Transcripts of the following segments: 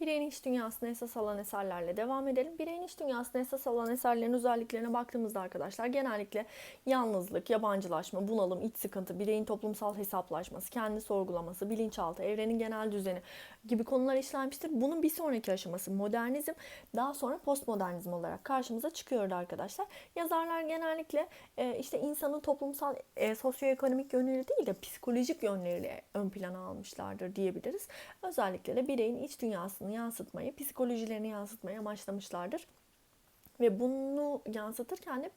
Bireyin iç dünyasını esas alan eserlerle devam edelim. Bireyin iç dünyasını esas alan eserlerin özelliklerine baktığımızda arkadaşlar genellikle yalnızlık, yabancılaşma, bunalım, iç sıkıntı, bireyin toplumsal hesaplaşması, kendi sorgulaması, bilinçaltı, evrenin genel düzeni gibi konular işlenmiştir. Bunun bir sonraki aşaması modernizm, daha sonra postmodernizm olarak karşımıza çıkıyordu arkadaşlar. Yazarlar genellikle e, işte insanın toplumsal, e, sosyoekonomik yönleri değil de psikolojik yönleriyle ön plana almışlardır diyebiliriz. Özellikle de bireyin iç dünyasını yansıtmayı, psikolojilerini yansıtmayı amaçlamışlardır. Ve bunu yansıtırken de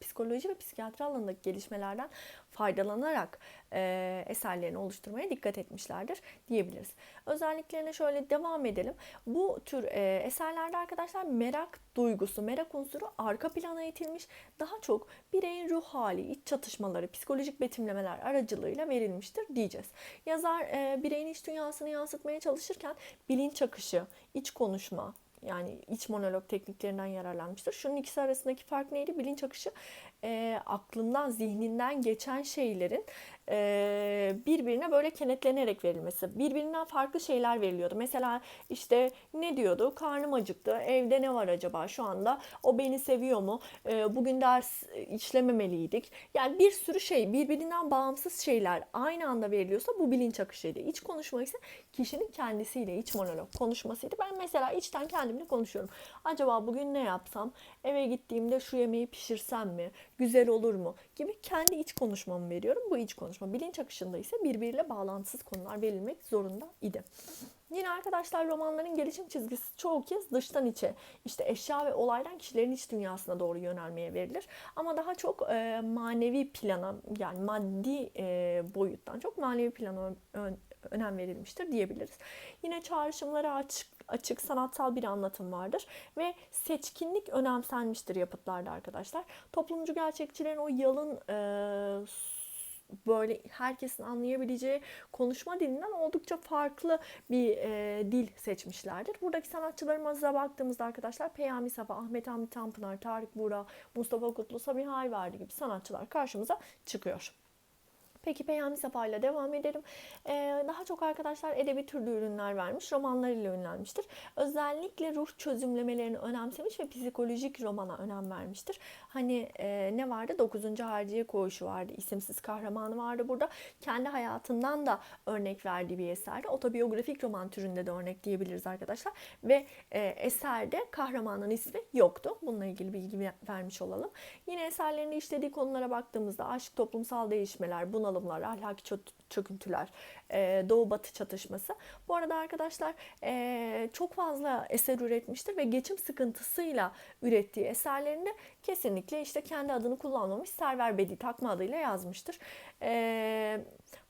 psikoloji ve psikiyatri alanındaki gelişmelerden faydalanarak e, eserlerini oluşturmaya dikkat etmişlerdir diyebiliriz. Özelliklerine şöyle devam edelim. Bu tür e, eserlerde arkadaşlar merak duygusu, merak unsuru arka plana itilmiş. Daha çok bireyin ruh hali, iç çatışmaları, psikolojik betimlemeler aracılığıyla verilmiştir diyeceğiz. Yazar e, bireyin iç dünyasını yansıtmaya çalışırken bilinç akışı, iç konuşma, yani iç monolog tekniklerinden yararlanmıştır. Şunun ikisi arasındaki fark neydi? Bilinç akışı e, aklından, zihninden geçen şeylerin e, birbirine böyle kenetlenerek verilmesi. Birbirinden farklı şeyler veriliyordu. Mesela işte ne diyordu? Karnım acıktı. Evde ne var acaba şu anda? O beni seviyor mu? E, bugün ders işlememeliydik. Yani bir sürü şey birbirinden bağımsız şeyler aynı anda veriliyorsa bu bilinç akışıydı. İç konuşma ise kişinin kendisiyle iç monolog konuşmasıydı. Ben mesela içten kendimle konuşuyorum. Acaba bugün ne yapsam? Eve gittiğimde şu yemeği pişirsem mi? Güzel olur mu? Gibi kendi iç konuşmamı veriyorum. Bu iç konuşma. Bilinç akışında ise birbiriyle bağlantısız konular verilmek zorunda idi. Yine arkadaşlar romanların gelişim çizgisi çoğu kez dıştan içe, işte eşya ve olaydan kişilerin iç dünyasına doğru yönelmeye verilir. Ama daha çok e, manevi plana yani maddi e, boyuttan çok manevi plana ön, önem verilmiştir diyebiliriz. Yine çağrışımlara açık, açık sanatsal bir anlatım vardır ve seçkinlik önemsenmiştir yapıtlarda arkadaşlar. Toplumcu gerçekçilerin o yalın e, böyle herkesin anlayabileceği konuşma dilinden oldukça farklı bir e, dil seçmişlerdir. Buradaki sanatçılarımıza baktığımızda arkadaşlar Peyami Safa, Ahmet Hamdi Tanpınar, Tarık Buğra, Mustafa Kutlu, Sabiha Ayverdi gibi sanatçılar karşımıza çıkıyor. Peki Peyami Safa ile devam edelim. Ee, daha çok arkadaşlar edebi türlü ürünler vermiş. Romanlarıyla ünlenmiştir. Özellikle ruh çözümlemelerini önemsemiş ve psikolojik romana önem vermiştir. Hani e, ne vardı? 9. Harciye Koğuşu vardı. İsimsiz kahramanı vardı burada. Kendi hayatından da örnek verdiği bir eserde. Otobiyografik roman türünde de örnek diyebiliriz arkadaşlar. Ve e, eserde kahramanın ismi yoktu. Bununla ilgili bilgi vermiş olalım. Yine eserlerinde işlediği konulara baktığımızda aşk, toplumsal değişmeler, buna bunalımlar, ahlaki çöküntüler, e, doğu batı çatışması. Bu arada arkadaşlar e, çok fazla eser üretmiştir ve geçim sıkıntısıyla ürettiği eserlerinde kesinlikle işte kendi adını kullanmamış Server Bedi takma adıyla yazmıştır. E,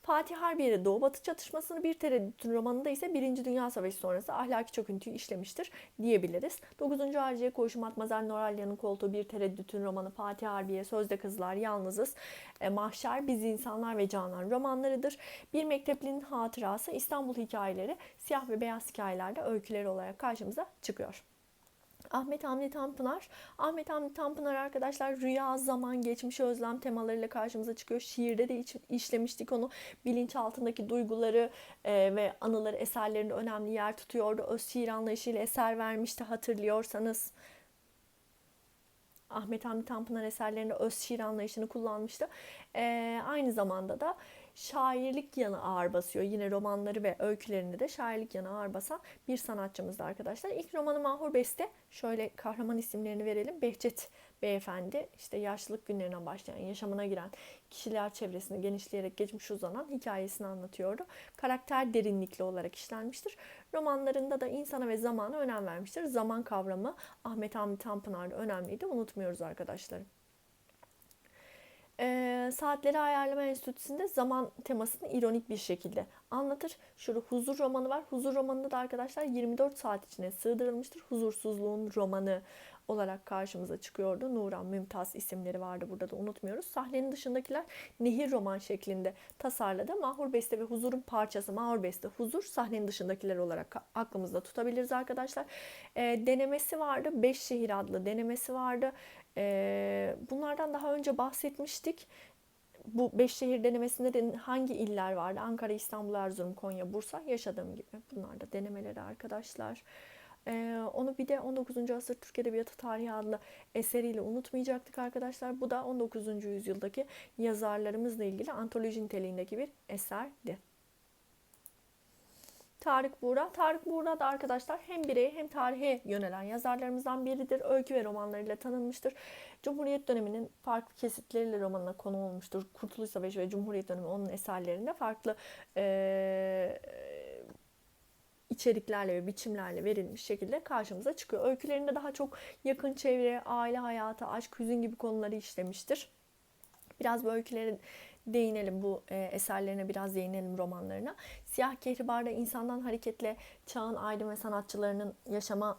Fatih Harbiye'de Doğu Batı çatışmasını bir tereddütün romanında ise Birinci Dünya Savaşı sonrası ahlaki çöküntüyü işlemiştir diyebiliriz. 9. Harciye Koğuşu Matmazel Noralya'nın koltuğu bir tereddütün romanı Fatih Harbiye, Sözde Kızlar, Yalnızız, e, Mahşer, Biz İnsanlar ve Canan romanlarıdır. Bir Mekteplinin Hatırası, İstanbul Hikayeleri, Siyah ve Beyaz Hikayelerde öyküleri olarak karşımıza çıkıyor. Ahmet Hamdi Tanpınar. Ahmet Hamdi Tanpınar arkadaşlar rüya, zaman, geçmiş özlem temalarıyla karşımıza çıkıyor. Şiirde de işlemiştik onu. Bilinç altındaki duyguları e, ve anıları eserlerinde önemli yer tutuyordu. Öz şiir anlayışıyla eser vermişti hatırlıyorsanız. Ahmet Hamdi Tanpınar eserlerinde öz şiir anlayışını kullanmıştı. E, aynı zamanda da şairlik yanı ağır basıyor. Yine romanları ve öykülerinde de şairlik yanı ağır basan bir sanatçımızdı arkadaşlar. İlk romanı Mahur Beste. Şöyle kahraman isimlerini verelim. Behçet Beyefendi işte yaşlılık günlerinden başlayan, yaşamına giren kişiler çevresini genişleyerek geçmiş uzanan hikayesini anlatıyordu. Karakter derinlikli olarak işlenmiştir. Romanlarında da insana ve zamana önem vermiştir. Zaman kavramı Ahmet Hamdi Tanpınar'da önemliydi. Unutmuyoruz arkadaşlarım e, Saatleri Ayarlama Enstitüsü'nde zaman temasını ironik bir şekilde anlatır. Şurada huzur romanı var. Huzur romanında da arkadaşlar 24 saat içine sığdırılmıştır. Huzursuzluğun romanı olarak karşımıza çıkıyordu. Nuran, Mümtaz isimleri vardı burada da unutmuyoruz. Sahnenin dışındakiler nehir roman şeklinde tasarladı. Mahur Beste ve Huzur'un parçası Mahur Beste, Huzur sahnenin dışındakiler olarak aklımızda tutabiliriz arkadaşlar. E, denemesi vardı. Beş Şehir adlı denemesi vardı. E, bunlardan daha önce bahsetmiştik. bu beş şehir denemesinde de hangi iller vardı? Ankara, İstanbul, Erzurum, Konya, Bursa yaşadığım gibi. Bunlar da denemeleri arkadaşlar. Ee, onu bir de 19. asır Türk Edebiyatı Tarihi adlı eseriyle unutmayacaktık arkadaşlar. Bu da 19. yüzyıldaki yazarlarımızla ilgili antoloji niteliğindeki bir eserdi. Tarık Buğra. Tarık Buğra da arkadaşlar hem bireye hem tarihe yönelen yazarlarımızdan biridir. Öykü ve romanlarıyla tanınmıştır. Cumhuriyet döneminin farklı kesitleriyle romanına konu olmuştur. Kurtuluş Savaşı ve Cumhuriyet dönemi onun eserlerinde farklı e, içeriklerle ve biçimlerle verilmiş şekilde karşımıza çıkıyor. Öykülerinde daha çok yakın çevre, aile hayatı, aşk, hüzün gibi konuları işlemiştir. Biraz bu öykülerin değinelim bu e, eserlerine biraz değinelim romanlarına. Siyah Kehribar'da insandan hareketle çağın aydın ve sanatçılarının yaşama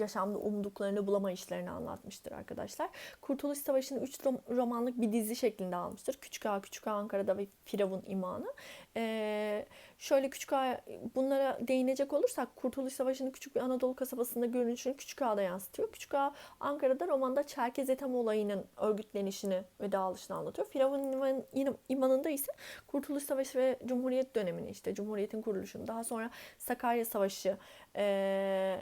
yaşamda umduklarını bulama işlerini anlatmıştır arkadaşlar. Kurtuluş Savaşı'nı 3 romanlık bir dizi şeklinde almıştır. Küçük Ağa, Küçük Ağa Ankara'da ve Firavun İmanı. Ee, şöyle Küçük Ağa, bunlara değinecek olursak Kurtuluş Savaşı'nın küçük bir Anadolu kasabasında görünüşünü Küçük Ağa'da yansıtıyor. Küçük Ağa Ankara'da romanda Çerkez Ethem olayının örgütlenişini ve dağılışını anlatıyor. Firavun İmanı'nda ise Kurtuluş Savaşı ve Cumhuriyet dönemini işte Cumhuriyet'in kuruluşunu daha sonra Sakarya Savaşı e,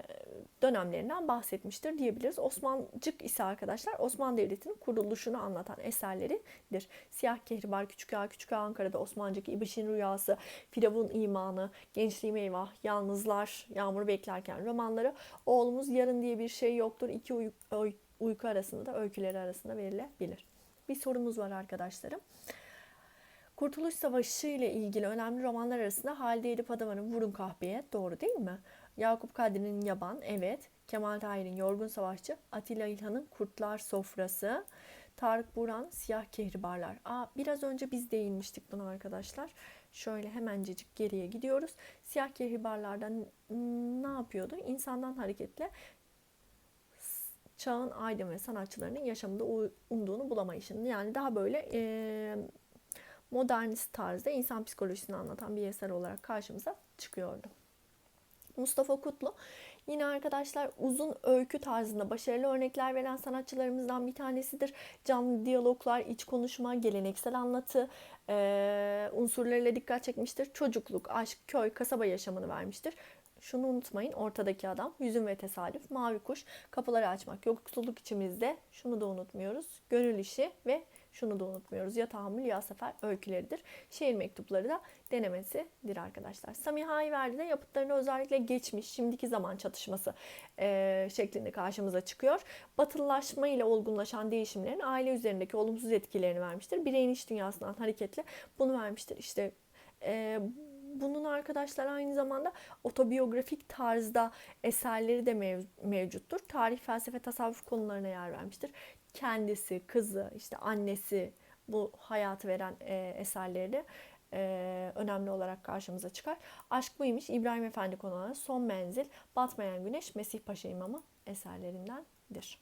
dönemlerinden bahsetmiştir diyebiliriz. Osmancık ise arkadaşlar Osmanlı Devleti'nin kuruluşunu anlatan eserleridir. Siyah Kehribar, Küçük Ağa, Küçük Ağa Ankara'da Osmancık, İbiş'in Rüyası, Firavun İmanı, Gençliğim Eyvah, Yalnızlar, Yağmur Beklerken romanları Oğlumuz Yarın diye bir şey yoktur. İki uy- uy- uyku arasında da öyküleri arasında verilebilir. Bir sorumuz var arkadaşlarım. Kurtuluş Savaşı ile ilgili önemli romanlar arasında Halide Edip Adaman'ın Vurun Kahpeye doğru değil mi? Yakup Kadri'nin Yaban, evet. Kemal Tahir'in Yorgun Savaşçı, Atilla İlhan'ın Kurtlar Sofrası, Tarık Buran Siyah Kehribarlar. Aa, biraz önce biz değinmiştik buna arkadaşlar. Şöyle hemencecik geriye gidiyoruz. Siyah Kehribarlardan ne yapıyordu? İnsandan hareketle çağın aydın ve sanatçılarının yaşamında umduğunu bulamayışını yani daha böyle e, modernist tarzda insan psikolojisini anlatan bir eser olarak karşımıza çıkıyordu. Mustafa Kutlu yine arkadaşlar uzun öykü tarzında başarılı örnekler veren sanatçılarımızdan bir tanesidir. Canlı diyaloglar, iç konuşma, geleneksel anlatı e, unsurlarıyla dikkat çekmiştir. Çocukluk, aşk, köy, kasaba yaşamını vermiştir. Şunu unutmayın ortadaki adam hüzün ve tesadüf, mavi kuş, kapıları açmak, yoksulluk içimizde şunu da unutmuyoruz. Gönül işi ve şunu da unutmuyoruz. Ya tahammül ya sefer öyküleridir. Şiir mektupları da denemesidir arkadaşlar. Samiha Ayverdi de yapıtlarında özellikle geçmiş, şimdiki zaman çatışması e, şeklinde karşımıza çıkıyor. Batılılaşma ile olgunlaşan değişimlerin aile üzerindeki olumsuz etkilerini vermiştir. Bireyin iç dünyasından hareketle bunu vermiştir. İşte e, bunun arkadaşlar aynı zamanda otobiyografik tarzda eserleri de mev- mevcuttur. Tarih, felsefe, tasavvuf konularına yer vermiştir kendisi, kızı, işte annesi bu hayatı veren e, eserleri e, önemli olarak karşımıza çıkar. Aşk buymuş İbrahim Efendi konuları Son Menzil, Batmayan Güneş, Mesih Paşa İmamı eserlerindendir.